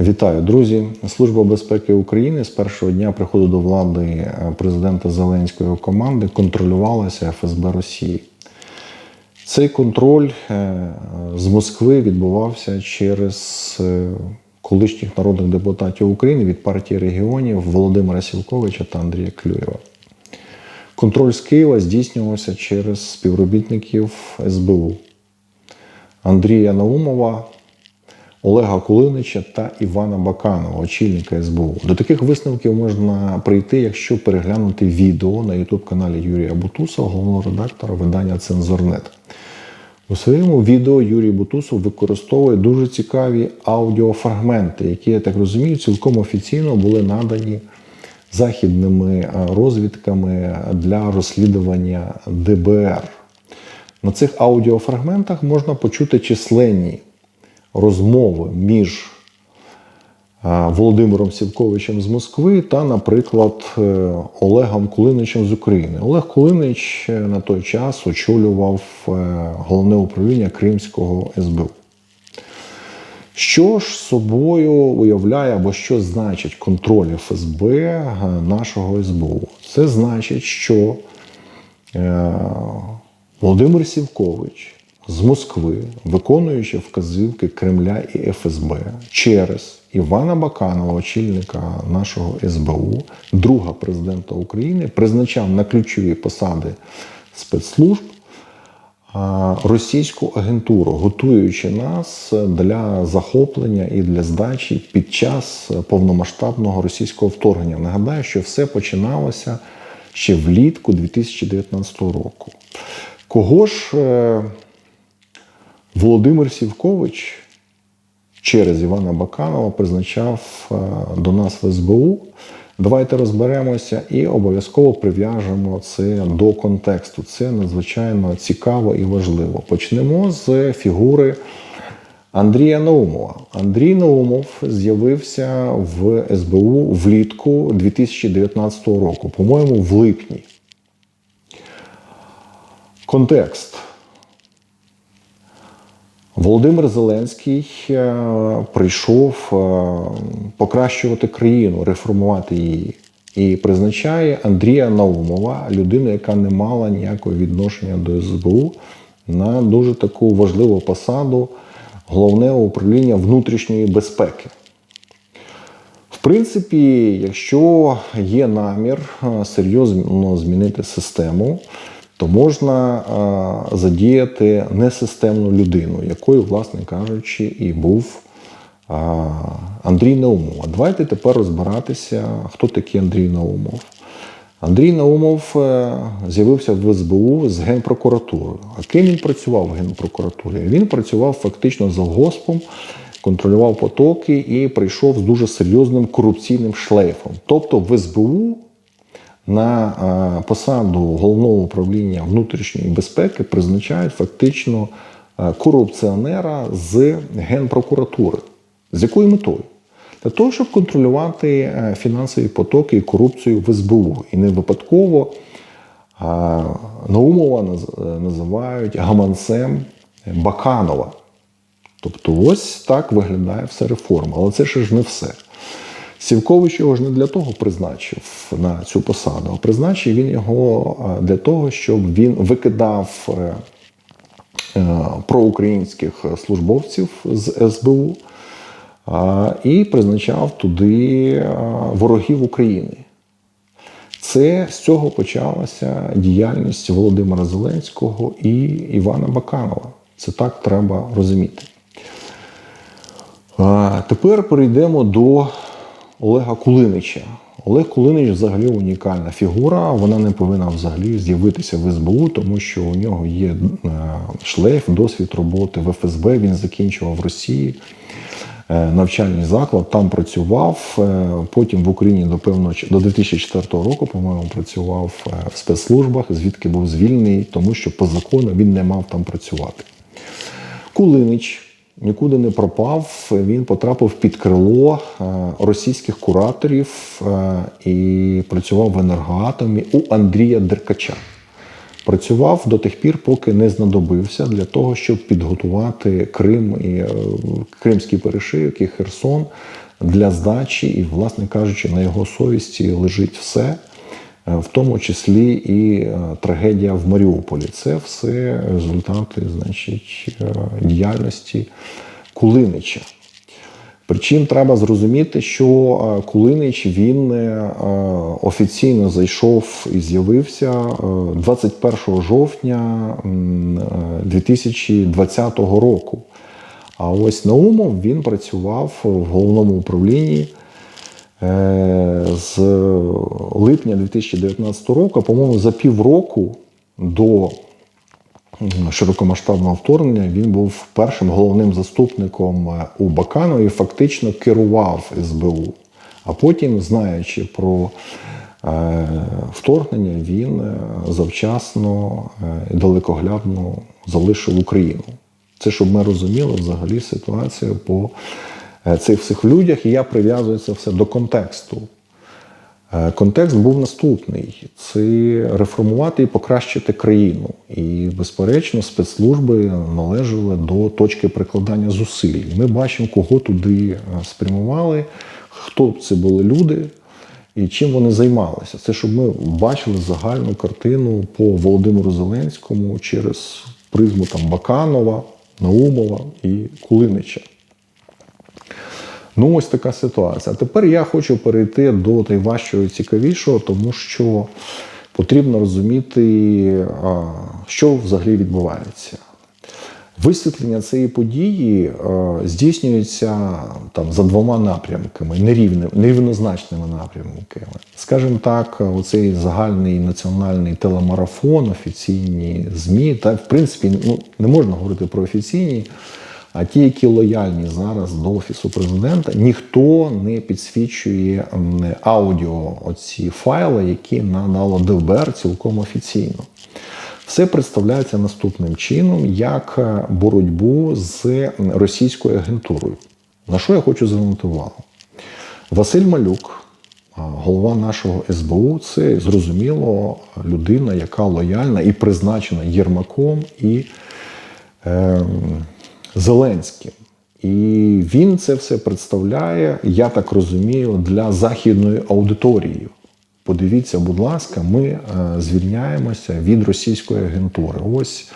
Вітаю, друзі! Служба безпеки України з першого дня приходу до влади е, президента Зеленської команди контролювалася ФСБ Росії. Цей контроль е, з Москви відбувався через е, колишніх народних депутатів України від партії регіонів Володимира Сівковича та Андрія Клюєва. Контроль з Києва здійснювався через співробітників СБУ Андрія Наумова, Олега Кулинича та Івана Баканова, очільника СБУ. До таких висновків можна прийти, якщо переглянути відео на ютуб-каналі Юрія Бутуса, головного редактора видання Цензорнет. У своєму відео Юрій Бутусов використовує дуже цікаві аудіофрагменти, які, я так розумію, цілком офіційно були надані західними е, розвідками для розслідування ДБР. На цих аудіофрагментах можна почути численні розмови між е, Володимиром Сівковичем з Москви та, наприклад, е, Олегом Кулиничем з України. Олег Кулинич е, на той час очолював головне управління Кримського СБУ. Що ж собою уявляє або що значить контроль ФСБ нашого СБУ? Це значить, що Володимир Сівкович з Москви, виконуючи вказівки Кремля і ФСБ через Івана Баканова, очільника нашого СБУ, друга президента України, призначав на ключові посади спецслужб російську агентуру, готуючи нас для захоплення і для здачі під час повномасштабного російського вторгнення. Нагадаю, що все починалося ще влітку 2019 року. Кого ж е, Володимир Сівкович через Івана Баканова призначав е, до нас в СБУ? Давайте розберемося і обов'язково прив'яжемо це до контексту. Це надзвичайно цікаво і важливо. Почнемо з фігури Андрія Наумова. Андрій Наумов з'явився в СБУ влітку 2019 року, по-моєму, в липні. Контекст. Володимир Зеленський е, прийшов е, покращувати країну, реформувати її. І призначає Андрія Наумова, людину, яка не мала ніякого відношення до СБУ, на дуже таку важливу посаду головного управління внутрішньої безпеки. В принципі, якщо є намір е, серйозно змінити систему, то можна задіяти несистемну людину, якою, власне кажучи, і був Андрій Наумов. А Давайте тепер розбиратися, хто такий Андрій Наумов. Андрій Наумов е, з'явився в СБУ з Генпрокуратурою. А ким він працював в Генпрокуратурі? Він працював фактично за госпом, контролював потоки і прийшов з дуже серйозним корупційним шлейфом. Тобто в СБУ на е, посаду головного управління внутрішньої безпеки призначають фактично е, корупціонера з Генпрокуратури. З якою метою? Для того, щоб контролювати е, фінансові потоки і корупцію в СБУ. І не випадково Наумова називають гаманцем Баканова. Тобто ось так виглядає вся реформа. Але це ще ж не все. Сівкович його ж не для того призначив на цю посаду, а призначив він його для того, щоб він викидав е, е, проукраїнських службовців з СБУ і призначав туди е, ворогів України. Це з цього почалася діяльність Володимира Зеленського і Івана Баканова. Це так треба розуміти. Тепер перейдемо до Олега Кулинича. Олег Кулинич взагалі унікальна фігура. Вона не повинна взагалі з'явитися в СБУ, тому що у нього є е, шлейф, досвід роботи в ФСБ. Він закінчував в Росії е, навчальний заклад, там працював. е, Потім в Україні до певного до 2004 року, по-моєму, працював в спецслужбах, звідки був звільнений, тому що по закону він не мав там працювати. Кулинич нікуди не пропав. Він потрапив під крило е, російських кураторів е, і працював в енергоатомі у Андрія Деркача. Працював до тих пір, поки не знадобився для того, щоб підготувати Крим і е, Кримський перешийок і Херсон для здачі, і, власне кажучи, на його совісті лежить все, в тому числі і е, трагедія в Маріуполі. Це все результати, значить, е, діяльності Кулинича. Причому треба зрозуміти, що е, Кулинич він е, офіційно зайшов і з'явився е, 21 жовтня е, 2020 року. А ось Наумов він працював в головному управлінні е, з липня 2019 року, по-моєму, за півроку до широкомасштабного вторгнення він був першим головним заступником е, у Баканова і фактично керував СБУ. А потім, знаючи про е, вторгнення, він е, завчасно е, і далекоглядно залишив Україну. Це щоб ми розуміли взагалі ситуацію по е, цих всіх людях, і я прив'язую це все до контексту. Е, Контекст був наступний: це реформувати і покращити країну. І, безперечно, спецслужби належали до точки прикладання зусиль. Ми бачимо, кого туди е, спрямували, хто це були люди і чим вони займалися. Це щоб ми бачили загальну картину по Володимиру Зеленському через призму там Баканова, Наумова і Кулинича. Ну, ось така ситуація. А тепер я хочу перейти до найважчого і цікавішого, тому що потрібно розуміти, що взагалі відбувається. Висвітлення цієї події здійснюється там за двома напрямками, нерівними, нерівнозначними напрямками. Скажімо так, оцей загальний національний телемарафон, офіційні ЗМІ, та в принципі ну, не можна говорити про офіційні, а ті, які лояльні зараз до офісу президента, ніхто не підсвічує аудіо оці файли, які надало ДБР цілком офіційно. Все представляється наступним чином як е, боротьбу з російською агентурою. На що я хочу звернути увагу? Василь Малюк, голова нашого СБУ, це зрозуміло людина, яка лояльна і призначена Єрмаком і е, Зеленським. І він це все представляє, я так розумію, для західної аудиторії. Подивіться, будь ласка, ми е, звільняємося від російської агентури. Ось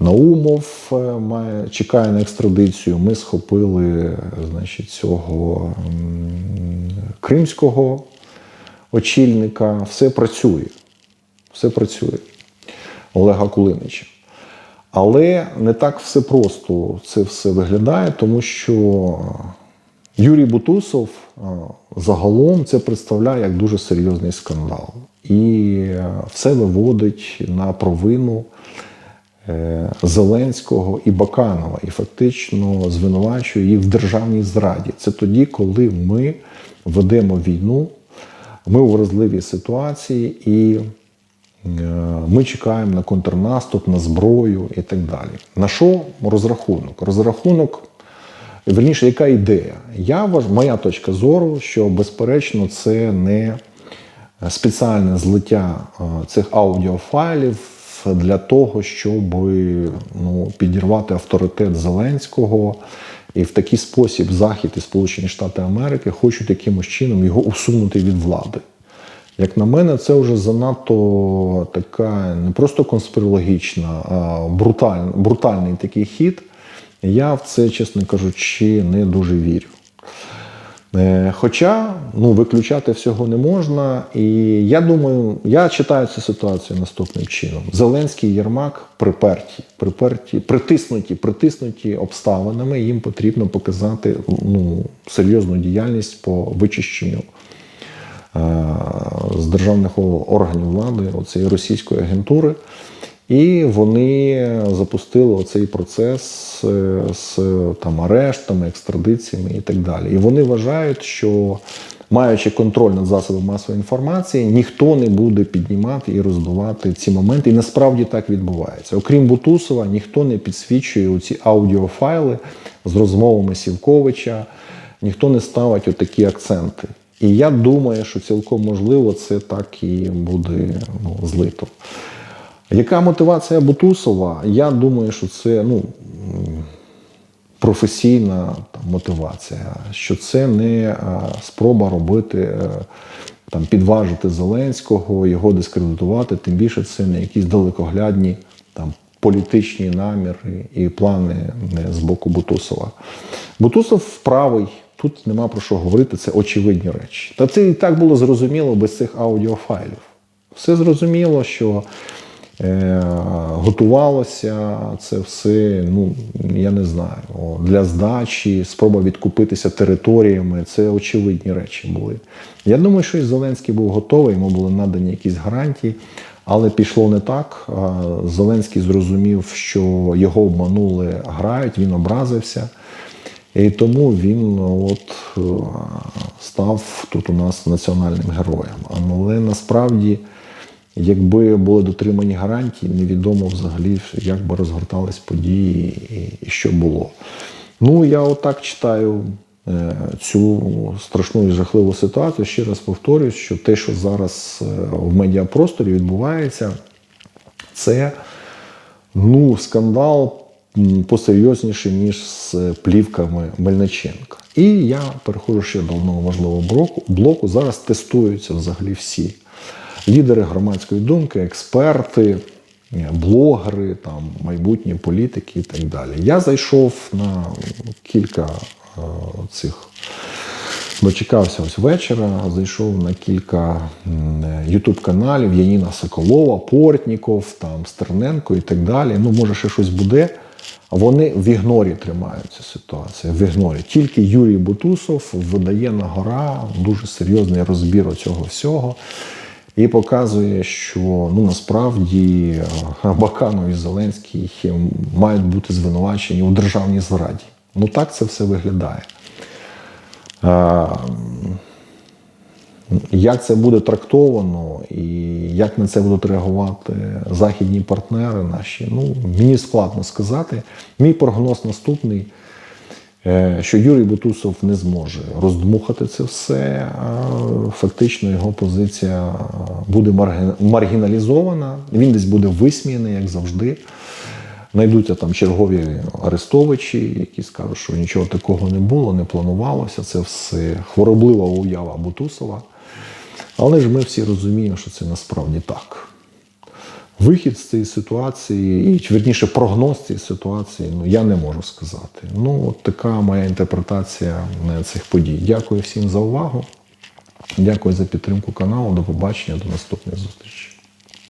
Наумов е, має, чекає на екстрадицію. Ми схопили значить, цього кримського очільника. Все працює. Все працює. Олега Кулинича. Але не так все просто це все виглядає, тому що Юрій Бутусов загалом це представляє як дуже серйозний скандал. І е, все виводить на провину е, Зеленського і Баканова, і фактично звинувачує їх в державній зраді. Це тоді, коли ми ведемо війну, ми у вразливій ситуації і е, ми чекаємо на контрнаступ, на зброю і так далі. На що розрахунок? Розрахунок Верніше, яка ідея? Я. Моя точка зору, що безперечно це не спеціальне злиття е, цих аудіофайлів для того, щоб ну, підірвати авторитет Зеленського. І в такий спосіб Захід і Сполучені Штати Америки хочуть якимось чином його усунути від влади. Як на мене, це вже занадто така не просто конспірологічна, а бруталь... брутальний такий хід. Я в це, чесно кажучи, не дуже вірю. Е, Хоча ну, виключати всього не можна. І я думаю, я читаю цю ситуацію наступним чином. Зеленський Єрмак приперті, приперті, притиснуті, притиснуті обставинами. Їм потрібно показати ну, серйозну діяльність по вичищенню з державних органів влади оцієї російської агентури. І вони запустили оцей процес е, з там арештами, екстрадиціями і так далі. І вони вважають, що маючи контроль над засобами масової інформації, ніхто не буде піднімати і роздувати ці моменти. І насправді так відбувається. Окрім Бутусова, ніхто не підсвічує ці аудіофайли з розмовами Сівковича, ніхто не ставить отакі акценти. І я думаю, що цілком можливо це так і буде ну, злито. Яка мотивація Бутусова? Я думаю, що це ну, професійна там, мотивація, що це не е, спроба робити, е, там, підважити Зеленського, його дискредитувати, тим більше це не якісь далекоглядні там, політичні наміри і плани з боку Бутусова. Бутусов правий, тут нема про що говорити, це очевидні речі. Та це і так було зрозуміло без цих аудіофайлів. Все зрозуміло, що е, готувалося це все, ну я не знаю, для здачі, спроба відкупитися територіями. Це очевидні речі були. Я думаю, що і Зеленський був готовий, йому були надані якісь гарантії, але пішло не так. Зеленський зрозумів, що його обманули, грають, він образився. І тому він ну, от, е, став тут у нас національним героєм. Але насправді, якби були дотримані гарантії, невідомо взагалі, як би розгортались події і, що було. Ну, я отак читаю е, цю страшну і жахливу ситуацію. Ще раз повторюю, що те, що зараз е, в медіапросторі відбувається, це ну, скандал м, посерйозніший, ніж з плівками Мельниченка. І я переходжу ще до одного важливого блоку. Зараз тестуються взагалі всі лідери громадської думки, експерти, е, блогери, там, майбутні політики і так далі. Я зайшов на кілька е, цих. Дочекався ось вечора, зайшов на кілька ютуб каналів Яніна Соколова, Портніков, там Стерненко і так далі. Ну, може, ще щось буде. Вони в ігнорі тримають цю ситуацію. В ігнорі. Тільки Юрій Бутусов видає на гора дуже серйозний розбір цього всього і показує, що ну насправді е, Баканов і Зеленський мають бути звинувачені у державній зраді. Ну так це все виглядає. Е, Як це буде трактовано і як на це будуть реагувати західні партнери наші, ну мені складно сказати. Мій прогноз наступний, е, що Юрій Бутусов не зможе роздмухати це все. а Фактично його позиція буде маргіналізована, він десь буде висміяний, як завжди. Знайдуться там чергові арестовичі, які скажуть, що нічого такого не було, не планувалося. Це все хвороблива уява Бутусова. Але ж ми всі розуміємо, що це насправді так. Вихід з цієї ситуації, і верніше, прогноз цієї ситуації, ну я не можу сказати. Ну, от така моя інтерпретація е, цих подій. Дякую всім за увагу. Дякую за підтримку каналу. До побачення, до наступних зустрічей.